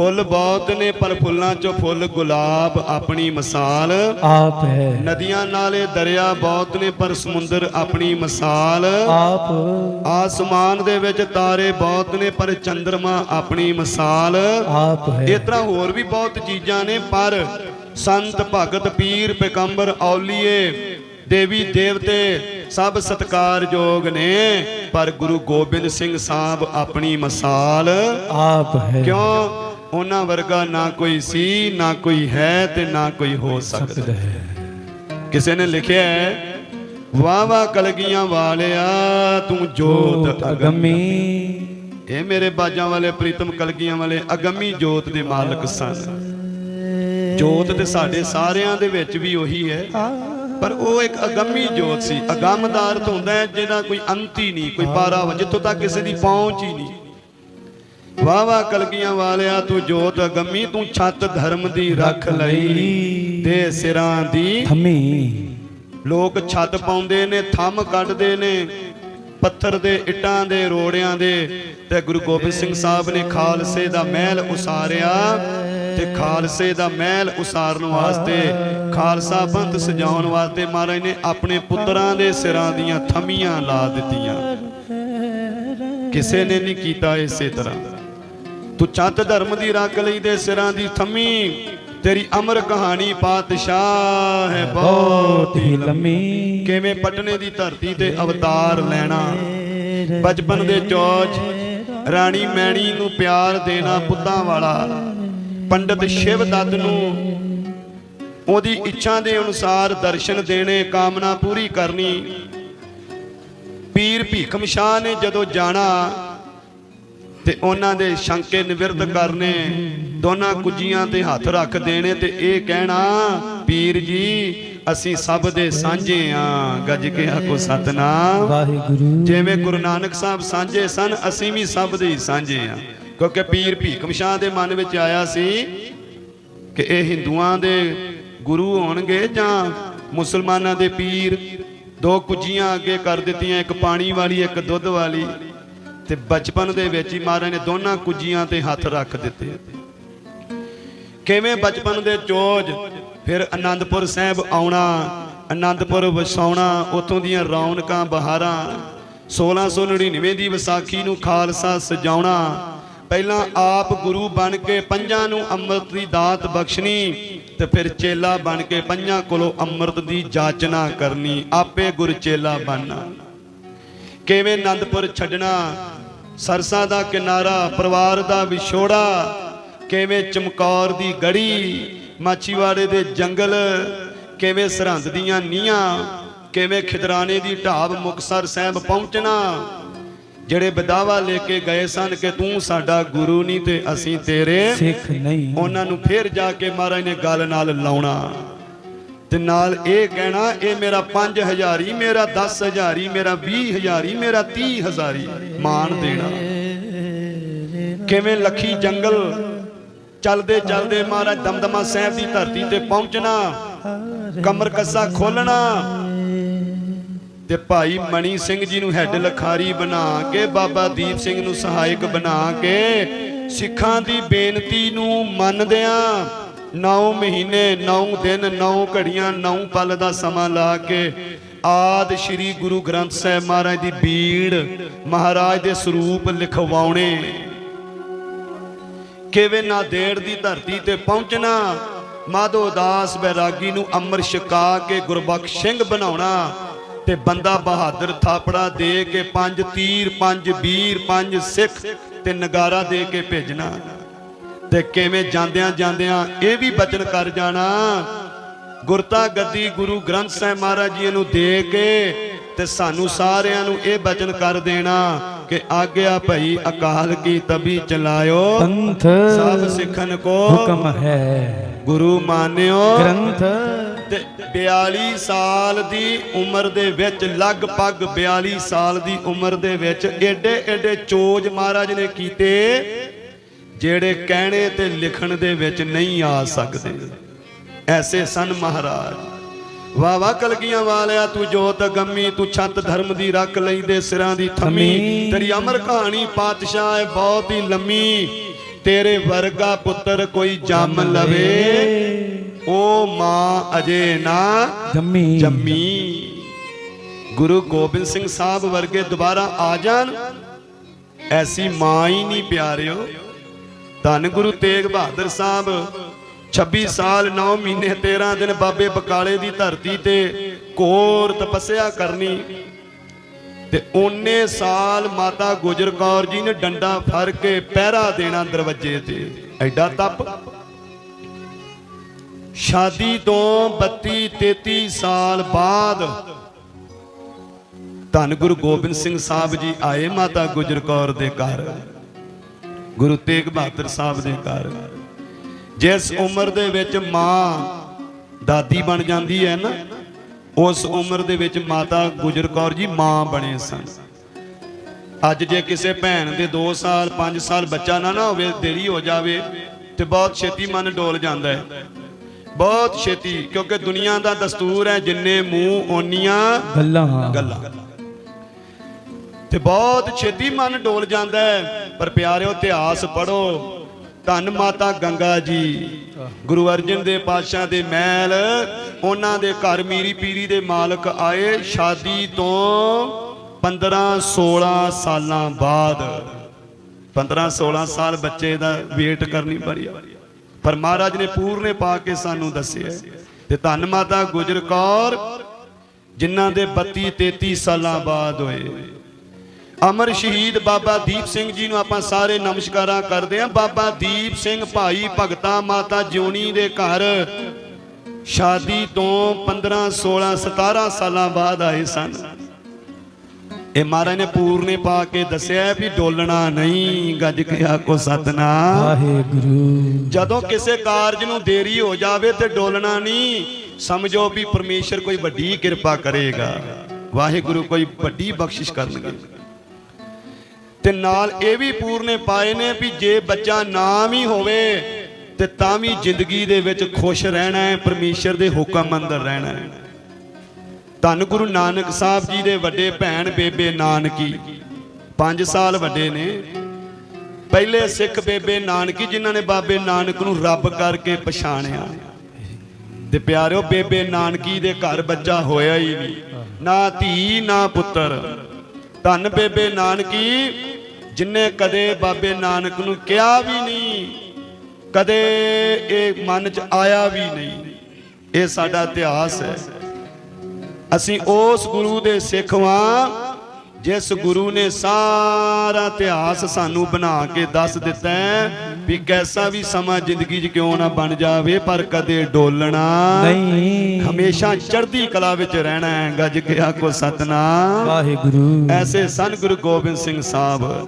ਫੁੱਲ ਬਹੁਤ ਨੇ ਪਰ ਫੁੱਲਾਂ ਚੋਂ ਫੁੱਲ ਗੁਲਾਬ ਆਪਣੀ ਮਿਸਾਲ। ਆਪ ਹੈ। ਨਦੀਆਂ ਨਾਲੇ ਦਰਿਆ ਬਹੁਤ ਨੇ ਪਰ ਸਮੁੰਦਰ ਆਪਣੀ ਮਿਸਾਲ। ਆਪ। ਆਸਮਾਨ ਦੇ ਵਿੱਚ ਤਾਰੇ ਬਹੁਤ ਨੇ ਪਰ ਚੰ드ਰਮਾ ਆਪਣੀ ਮਿਸਾਲ। ਆਪ ਹੈ। ਇਸ ਤਰ੍ਹਾਂ ਹੋਰ ਵੀ ਬਹੁਤ ਚੀਜ਼ਾਂ ਨੇ ਪਰ ਸੰਤ ਭਗਤ ਪੀਰ ਪੈਗੰਬਰ ਔਲੀਏ ਦੇਵੀ ਦੇਵਤੇ ਸਭ ਸਤਕਾਰਯੋਗ ਨੇ ਪਰ ਗੁਰੂ ਗੋਬਿੰਦ ਸਿੰਘ ਸਾਹਿਬ ਆਪਣੀ ਮਿਸਾਲ। ਆਪ ਹੈ। ਕਿਉਂ? ਉਹਨਾਂ ਵਰਗਾ ਨਾ ਕੋਈ ਸੀ ਨਾ ਕੋਈ ਹੈ ਤੇ ਨਾ ਕੋਈ ਹੋ ਸਕਦਾ। ਹੈ। ਕਿਸੇ ਨੇ ਲਿਖਿਆ ਹੈ ਵਾਹ ਵਾਹ ਕਲਗੀਆਂ ਵਾਲਿਆ ਤੂੰ ਜੋਤ ਅਗੰਮੀ। ਇਹ ਮੇਰੇ ਬਾਜਾਂ ਵਾਲੇ ਪ੍ਰੀਤਮ ਕਲਗੀਆਂ ਵਾਲੇ ਅਗੰਮੀ ਜੋਤ ਦੇ ਮਾਲਕ ਸਨ। ਜੋਤ ਤੇ ਸਾਡੇ ਸਾਰਿਆਂ ਦੇ ਵਿੱਚ ਵੀ ਉਹੀ ਹੈ ਪਰ ਉਹ ਇੱਕ ਅਗੰਮੀ ਜੋਤ ਸੀ। ਅਗੰਮ ਦਾ ਅਰਥ ਹੁੰਦਾ ਹੈ ਜਿਹਦਾ ਕੋਈ ਅੰਤ ਹੀ ਨਹੀਂ ਕੋਈ ਪਾਰਾ ਵਾ ਜਿੱਥੋਂ ਤੱਕ ਕਿਸੇ ਦੀ ਪਹੁੰਚ ਹੀ ਨਹੀਂ। ਵਾਹ ਕਲਗੀਆਂ ਵਾਲਿਆ ਤੂੰ ਜੋਤ ਅਗੰਮੀ ਤੂੰ ਛੱਤ ਧਰਮ ਦੀ ਰੱਖ ਲਈ। ਤੇ ਸਿਰਾਂ ਦੀ ਥਮੀ। ਲੋਕ ਛੱਤ ਪਾਉਂਦੇ ਨੇ ਥੰਮ ਕੱਢਦੇ ਨੇ ਪੱਥਰ ਦੇ ਇੱਟਾਂ ਦੇ ਰੋੜਿਆਂ ਦੇ। ਤੇ ਗੁਰੂ ਗੋਬਿੰਦ ਸਿੰਘ ਸਾਹਿਬ ਨੇ ਖਾਲਸੇ ਦਾ ਮਹਿਲ ਉਸਾਰਿਆ ਤੇ ਖਾਲਸੇ ਦਾ ਮਹਿਲ ਉਸਾਰਨ ਵਾਸਤੇ ਖਾਲਸਾ ਪੰਥ ਸਜਾਉਣ ਵਾਸਤੇ ਮਹਾਰਾਜ ਨੇ ਆਪਣੇ ਪੁੱਤਰਾਂ ਦੇ ਸਿਰਾਂ ਦੀਆਂ ਥਮੀਆਂ ਲਾ ਦਿੱਤੀਆਂ। ਕਿਸੇ ਨੇ ਨਹੀਂ ਕੀਤਾ ਇਸੇ ਤਰ੍ਹਾਂ। ਤੂੰ ਛੱਤ ਧਰਮ ਦੀ ਰੱਖ ਲਈ ਦੇ ਸਿਰਾਂ ਦੀ ਥੰਮੀ। ਤੇਰੀ ਅਮਰ ਕਹਾਣੀ ਪਾਤਸ਼ਾਹ ਹੈ, ਬਹੁਤ ਹੀ ਲੰਮੀ। ਕਿਵੇਂ ਪਟਨੇ ਦੀ ਧਰਤੀ ਤੇ ਅਵਤਾਰ ਲੈਣਾ। ਬਚਪਨ ਦੇ ਚੋਜ, ਰਾਣੀ ਮੈਣੀ ਨੂੰ ਪਿਆਰ ਦੇਣਾ ਪੁੱਤਾਂ ਵਾਲਾ। ਪੰਡਤ ਸ਼ਿਵ ਦੱਤ ਨੂੰ ਉਹਦੀ ਇੱਛਾ ਦੇ ਅਨੁਸਾਰ ਦਰਸ਼ਨ ਦੇਣੇ, ਕਾਮਨਾ ਪੂਰੀ ਕਰਨੀ। ਪੀਰ ਭੀਖਮ ਸ਼ਾਹ ਨੇ ਜਦੋਂ ਜਾਣਾ ਤੇ ਉਹਨਾਂ ਦੇ ਸ਼ੰਕੇ ਨਿਵਰਤ ਕਰਨੇ ਦੋਨਾਂ ਕੁੱਜੀਆਂ ਤੇ ਹੱਥ ਰੱਖ ਦੇਣੇ ਤੇ ਇਹ ਕਹਿਣਾ ਪੀਰ ਜੀ ਅਸੀਂ ਸਭ ਦੇ ਸਾਂਝੇ ਆ ਗੱਜ ਕੇ ਆਖੋ ਸਤਨਾਮ। ਵਾਹਿਗੁਰੂ। ਜਿਵੇਂ ਗੁਰੂ ਨਾਨਕ ਸਾਹਿਬ ਸਾਂਝੇ ਸਨ ਅਸੀਂ ਵੀ ਸਭ ਦੇ ਸਾਂਝੇ ਆ। ਕਿਉਂਕਿ ਪੀਰ ਭੀਖਮ ਸ਼ਾਹ ਦੇ ਮਨ ਵਿੱਚ ਆਇਆ ਸੀ ਕਿ ਇਹ ਹਿੰਦੂਆਂ ਦੇ ਗੁਰੂ ਹੋਣਗੇ ਜਾਂ ਮੁਸਲਮਾਨਾਂ ਦੇ ਪੀਰ। ਦੋ ਕੁੱਜੀਆਂ ਅੱਗੇ ਕਰ ਦਿੱਤੀਆਂ ਇੱਕ ਪਾਣੀ ਵਾਲੀ ਇੱਕ ਦੁੱਧ ਵਾਲੀ। ਤੇ ਬਚਪਨ ਦੇ ਵਿੱਚ ਹੀ ਮਹਾਰਾਜ ਨੇ ਦੋਨਾਂ ਕੁੱਜੀਆਂ ਤੇ ਹੱਥ ਰੱਖ ਦਿੱਤੇ। ਕਿਵੇਂ ਬਚਪਨ ਦੇ ਚੋਜ? ਫਿਰ ਆਨੰਦਪੁਰ ਸਾਹਿਬ ਆਉਣਾ ਆਨੰਦਪੁਰ ਵਸਾਉਣਾ, ਉਥੋਂ ਦੀਆਂ ਰੌਣਕਾਂ, ਬਹਾਰਾਂ 1699 ਦੀ ਵਿਸਾਖੀ ਨੂੰ ਖਾਲਸਾ ਸਜਾਉਣਾ, ਪਹਿਲਾਂ ਆਪ ਗੁਰੂ ਬਣ ਕੇ ਪੰਜਾਂ ਨੂੰ ਅੰਮ੍ਰਿਤ ਦੀ ਦਾਤ ਬਖਸ਼ਣੀ ਤੇ ਫਿਰ ਚੇਲਾ ਬਣ ਕੇ ਪੰਜਾਂ ਕੋਲੋਂ ਅੰਮ੍ਰਿਤ ਦੀ ਜਾਚਨਾ ਕਰਨੀ, ਆਪੇ ਗੁਰ ਚੇਲਾ ਬਣਨਾ। ਕਿਵੇਂ ਆਨੰਦਪੁਰ ਛੱਡਣਾ ਸਰਸਾ ਦਾ ਕਿਨਾਰਾ ਪਰਿਵਾਰ ਦਾ ਵਿਛੋੜਾ ਕਿਵੇਂ ਚਮਕੌਰ ਦੀ ਗੜੀ ਮਾਛੀਵਾੜੇ ਦੇ ਜੰਗਲ ਕਿਵੇਂ ਸਰਹੰਦ ਦੀਆਂ ਨੀਆਂ ਕਿਵੇਂ ਖਿਦਰਾਣੇ ਦੀ ਢਾਬ ਮੁਕਸਰ ਸਾਹਿਬ ਪਹੁੰਚਣਾ। ਜਿਹੜੇ ਬਦਾਵਾ ਲੈ ਕੇ ਗਏ ਸਨ ਕਿ ਤੂੰ ਸਾਡਾ ਗੁਰੂ ਨਹੀਂ ਤੇ ਅਸੀਂ ਤੇਰੇ ਸਿੱਖ ਨਹੀਂ। ਉਹਨਾਂ ਨੂੰ ਫੇਰ ਜਾ ਕੇ ਮਹਾਰਾਜ ਨੇ ਗੱਲ ਨਾਲ ਲਾਉਣਾ। ਤੇ ਨਾਲ ਇਹ ਕਹਿਣਾ, ਇਹ ਮੇਰਾ 5000 ਹੀ, ਮੇਰਾ 10000 ਹੀ, ਮੇਰਾ 20000 ਹੀ, ਮੇਰਾ 30000 ਹੀ ਮਾਣ ਦੇਣਾ। ਕਿਵੇਂ ਲੱਖੀ ਜੰਗਲ ਚਲਦੇ ਚਲਦੇ ਮਹਾਰਾਜ ਦਮਦਮਾ ਸਾਹਿਬ ਦੀ ਧਰਤੀ ਤੇ ਪਹੁੰਚਣਾ, ਕਮਰ ਕੱਸਾ ਖੋਲਣਾ ਤੇ ਭਾਈ ਮਣੀ ਸਿੰਘ ਜੀ ਨੂੰ ਹੈੱਡ ਲਖਾਰੀ ਬਣਾ ਕੇ, ਬਾਬਾ ਦੀਪ ਸਿੰਘ ਨੂੰ ਸਹਾਇਕ ਬਣਾ ਕੇ ਸਿੱਖਾਂ ਦੀ ਬੇਨਤੀ ਨੂੰ ਮੰਨਦਿਆਂ 9 ਮਹੀਨੇ 9 ਦਿਨ 9 ਘੜੀਆਂ 9 ਪਲ ਦਾ ਸਮਾਂ ਲਾ ਕੇ ਆਦ ਸ੍ਰੀ ਗੁਰੂ ਗ੍ਰੰਥ ਸਾਹਿਬ ਮਹਾਰਾਜ ਦੀ ਬੀੜ ਮਹਾਰਾਜ ਦੇ ਸਰੂਪ ਲਿਖਵਾਉਣੇ। ਕਿਵੇਂ ਨਾਦੇੜ ਦੀ ਧਰਤੀ ਤੇ ਪਹੁੰਚਣਾ, ਮਾਧੋ ਦਾਸ ਬੈਰਾਗੀ ਨੂੰ ਅੰਮ੍ਰਿਤ ਛਕਾ ਕੇ ਗੁਰਬਖਸ਼ ਸਿੰਘ ਬਣਾਉਣਾ ਤੇ ਬੰਦਾ ਬਹਾਦਰ ਥਾਪੜਾ ਦੇ ਕੇ ਪੰਜ ਤੀਰ, ਪੰਜ ਵੀਰ ਪੰਜ ਸਿੱਖ ਤੇ ਨਗਾਰਾ ਦੇ ਕੇ ਭੇਜਣਾ। ਤੇ ਕਿਵੇਂ ਜਾਂਦਿਆਂ ਜਾਂਦਿਆਂ ਇਹ ਵੀ ਬਚਨ ਕਰ ਜਾਣਾ। ਗੁਰਤਾ ਗੱਦੀ ਗੁਰੂ ਗ੍ਰੰਥ ਸਾਹਿਬ ਮਹਾਰਾਜ ਜੀ ਨੂੰ ਦੇ ਕੇ ਤੇ ਸਾਨੂੰ ਸਾਰਿਆਂ ਨੂੰ ਇਹ ਬਚਨ ਕਰ ਦੇਣਾ ਕਿ ਆਗਿਆ ਭਈ ਅਕਾਲ ਕੀ ਤਬੀ ਚਲਾਇਓ। ਪੰਥ ਸਭ ਸਿੱਖਨ ਕੋ ਹੁਕਮ ਹੈ। ਗੁਰੂ ਮਾਨਿਓ। ਗ੍ਰੰਥ ਤੇ 42 ਸਾਲ ਦੀ ਉਮਰ ਦੇ ਵਿੱਚ ਲਗਭਗ 42 ਸਾਲ ਦੀ ਉਮਰ ਦੇ ਵਿੱਚ ਏਡੇ ਏਡੇ ਚੋਜ ਮਹਾਰਾਜ ਨੇ ਕੀਤੇ। ਜਿਹੜੇ ਕਹਿਣੇ ਤੇ ਲਿਖਣ ਦੇ ਵਿੱਚ ਨਹੀਂ ਆ ਸਕਦੇ। ਐਸੇ ਸਨ ਮਹਾਰਾਜ। ਵਾ ਵਾ ਕਲਗੀਆਂ ਵਾਲਿਆ ਤੂੰ ਜੋਤ ਗੰਮੀ ਤੂੰ ਛੱਤ ਧਰਮ ਦੀ ਰੱਖ ਲੈਂਦੇ ਸਿਰਾਂ ਦੀ ਥਮੀ। ਤੇਰੀ ਅਮਰ ਕਹਾਣੀ ਪਾਤਸ਼ਾਹ ਹੈ ਬਹੁਤ ਹੀ ਲੰਮੀ। ਤੇਰੇ ਵਰਗਾ ਪੁੱਤਰ ਕੋਈ ਜੰਮ ਲਵੇ। ਉਹ ਮਾਂ ਅਜੇ ਨਾ ਜੰਮੀ। ਜੰਮੀ। ਗੁਰੂ ਗੋਬਿੰਦ ਸਿੰਘ ਸਾਹਿਬ ਵਰਗੇ ਦੁਬਾਰਾ ਆ ਜਾਣ। ਐਸੀ ਮਾਂ ਹੀ ਨਹੀਂ ਪਿਆਰਿਓ। ਧੰਨ ਗੁਰੂ ਤੇਗ ਬਹਾਦਰ ਸਾਹਿਬ 26 ਸਾਲ 9 ਮਹੀਨੇ 13 ਦਿਨ ਬਾਬੇ ਬਕਾਲੇ ਦੀ ਧਰਤੀ ਤੇ ਘੋਰ ਤਪੱਸਿਆ ਕਰਨੀ ਤੇ ਓਨੇ ਸਾਲ ਮਾਤਾ ਗੁਜਰ ਕੌਰ ਜੀ ਨੇ ਡੰਡਾ ਫੜ ਕੇ ਪਹਿਰਾ ਦੇਣਾ ਦਰਵਾਜ਼ੇ ਤੇ। ਐਡਾ ਤਪ। ਸ਼ਾਦੀ ਤੋਂ 32 33 ਸਾਲ ਬਾਅਦ ਧੰਨ ਗੁਰੂ ਗੋਬਿੰਦ ਸਿੰਘ ਸਾਹਿਬ ਜੀ ਆਏ ਮਾਤਾ ਗੁਜਰ ਕੌਰ ਦੇ ਘਰ। ਗੁਰੂ ਤੇਗ ਬਹਾਦਰ ਸਾਹਿਬ ਦੇ ਘਰ। ਜਿਸ ਉਮਰ ਦੇ ਵਿੱਚ ਮਾਂ ਦਾਦੀ ਬਣ ਜਾਂਦੀ ਹੈ ਨਾ ਉਸ ਉਮਰ ਦੇ ਵਿੱਚ ਮਾਤਾ ਗੁਜਰ ਕੌਰ ਜੀ ਮਾਂ ਬਣੇ ਸਨ। ਅੱਜ ਜੇ ਕਿਸੇ ਭੈਣ ਦੇ 2 ਸਾਲ 5 ਸਾਲ ਬੱਚਾ ਨਾ ਨਾ ਹੋਵੇ ਦੇਰੀ ਹੋ ਜਾਵੇ ਤੇ ਬਹੁਤ ਛੇਤੀ ਮਨ ਡੋਲ ਜਾਂਦਾ ਹੈ। ਬਹੁਤ ਛੇਤੀ ਕਿਉਂਕਿ ਦੁਨੀਆ ਦਾ ਦਸਤੂਰ ਹੈ ਜਿੰਨੇ ਮੂੰਹ ਓਨੀਆਂ ਗੱਲਾਂ। ਗੱਲਾਂ। ਤੇ ਬਹੁਤ ਛੇਤੀ ਮਨ ਡੋਲ ਜਾਂਦਾ ਹੈ। ਪਰ ਪਿਆਰਿਓ, ਇਤਿਹਾਸ ਪੜੋ ਧੰਨ ਮਾਤਾ ਗੰਗਾ ਜੀ। ਗੁਰੂ ਅਰਜਨ ਦੇ ਪਾਤਸ਼ਾਹ ਦੇ ਮਹਿਲ, ਉਹਨਾਂ ਦੇ ਘਰ ਮੀਰੀ ਪੀਰੀ ਦੇ ਮਾਲਕ ਆਏ ਸ਼ਾਦੀ ਤੋਂ 15 16 ਸਾਲਾਂ ਬਾਅਦ। 15 16 ਸਾਲ ਬੱਚੇ ਦਾ ਵੇਟ ਕਰਨੀ ਪਈ ਪਰ ਮਹਾਰਾਜ ਨੇ ਪੂਰਨੇ ਪਾ ਕੇ ਸਾਨੂੰ ਦੱਸਿਆ। ਤੇ ਧੰਨ ਮਾਤਾ ਗੁਜਰ ਕੌਰ, ਜਿਨ੍ਹਾਂ ਦੇ 32 33 ਸਾਲਾਂ ਬਾਅਦ ਹੋਏ। ਅਮਰ ਸ਼ਹੀਦ ਬਾਬਾ ਦੀਪ ਸਿੰਘ ਜੀ ਨੂੰ ਆਪਾਂ ਸਾਰੇ ਨਮਸਕਾਰਾਂ ਕਰਦੇ ਹਾਂ। ਬਾਬਾ ਦੀਪ ਸਿੰਘ ਭਾਈ ਭਗਤਾ ਮਾਤਾ ਜਿਉਣੀ ਦੇ ਘਰ ਸ਼ਾਦੀ ਤੋਂ 15 16 17 ਸਾਲਾਂ ਬਾਅਦ ਆਏ ਸਨ। ਇਹ ਮਹਾਰਾਜ ਨੇ ਪੂਰਨੇ ਪਾ ਕੇ ਦੱਸਿਆ ਵੀ ਡੋਲਣਾ ਨਹੀਂ ਗੱਜ ਕੇ ਆਖੋ ਸਤਨਾਮ। ਵਾਹਿਗੁਰੂ। ਜਦੋਂ ਕਿਸੇ ਕਾਰਜ ਨੂੰ ਦੇਰੀ ਹੋ ਜਾਵੇ ਤੇ ਡੋਲਣਾ ਨਹੀਂ ਸਮਝੋ ਵੀ ਪਰਮੇਸ਼ਰ ਕੋਈ ਵੱਡੀ ਕਿਰਪਾ ਕਰੇਗਾ। ਵਾਹਿਗੁਰੂ ਕੋਈ ਵੱਡੀ ਬਖਸ਼ਿਸ਼ ਕਰਨਗੇ। ਤੇ ਨਾਲ ਇਹ ਵੀ ਪੂਰਨੇ ਪਾਏ ਨੇ ਵੀ ਜੇ ਬੱਚਾ ਨਾ ਵੀ ਹੋਵੇ, ਤੇ ਤਾਂ ਵੀ ਜ਼ਿੰਦਗੀ ਦੇ ਵਿੱਚ ਖੁਸ਼ ਰਹਿਣਾ ਹੈ, ਪਰਮੇਸ਼ਰ ਦੇ ਹੁਕਮ ਅੰਦਰ ਰਹਿਣਾ ਹੈ। ਧੰਨ ਗੁਰੂ ਨਾਨਕ ਸਾਹਿਬ ਜੀ ਦੇ ਵੱਡੇ ਭੈਣ ਬੇਬੇ ਨਾਨਕੀ 5 ਸਾਲ ਵੱਡੇ ਨੇ। ਪਹਿਲੇ ਸਿੱਖ ਬੇਬੇ ਨਾਨਕੀ ਜਿਨ੍ਹਾਂ ਨੇ ਬਾਬੇ ਨਾਨਕ ਨੂੰ ਰੱਬ ਕਰਕੇ ਪਛਾਣਿਆ। ਤੇ ਪਿਆਰਿਓ, ਬੇਬੇ ਨਾਨਕੀ ਦੇ ਘਰ ਬੱਚਾ ਹੋਇਆ ਹੀ ਨਹੀਂ, ਨਾ ਧੀ, ਨਾ ਪੁੱਤਰ। ਧੰਨ ਬੇਬੇ ਨਾਨਕੀ ਜਿਨੇ ਕਦੇ ਬਾਬੇ ਨਾਨਕ ਨੂੰ ਕਿਹਾ ਵੀ ਨਹੀਂ ਕਦੇ ਇਹ ਮਨ 'ਚ ਆਇਆ ਵੀ ਨਹੀਂ। ਇਹ ਸਾਡਾ ਇਤਿਹਾਸ ਹੈ। ਅਸੀਂ ਉਸ ਗੁਰੂ ਦੇ ਸਿੱਖ ਵਾਂ ਜਿਸ ਗੁਰੂ ਨੇ ਸਾਰਾ ਇਤਿਹਾਸ ਸਾਨੂੰ ਬਣਾ ਕੇ ਦੱਸ ਦਿੱਤਾ ਵੀ ਕੈਸਾ ਵੀ ਸਮਾਂ ਜ਼ਿੰਦਗੀ 'ਚ ਕਿਉਂ ਨਾ ਬਣ ਜਾਵੇ ਪਰ ਕਦੇ ਡੋਲਣਾ। ਨਹੀਂ। ਹਮੇਸ਼ਾ ਚੜ੍ਹਦੀ ਕਲਾ ਵਿੱਚ ਰਹਿਣਾ ਹੈ ਗੱਜ ਕੇ ਆਖੋ ਸਤਨਾਮ। ਵਾਹਿਗੁਰੂ। ਐਸੇ ਸਨ ਗੁਰੂ ਗੋਬਿੰਦ ਸਿੰਘ ਸਾਹਿਬ।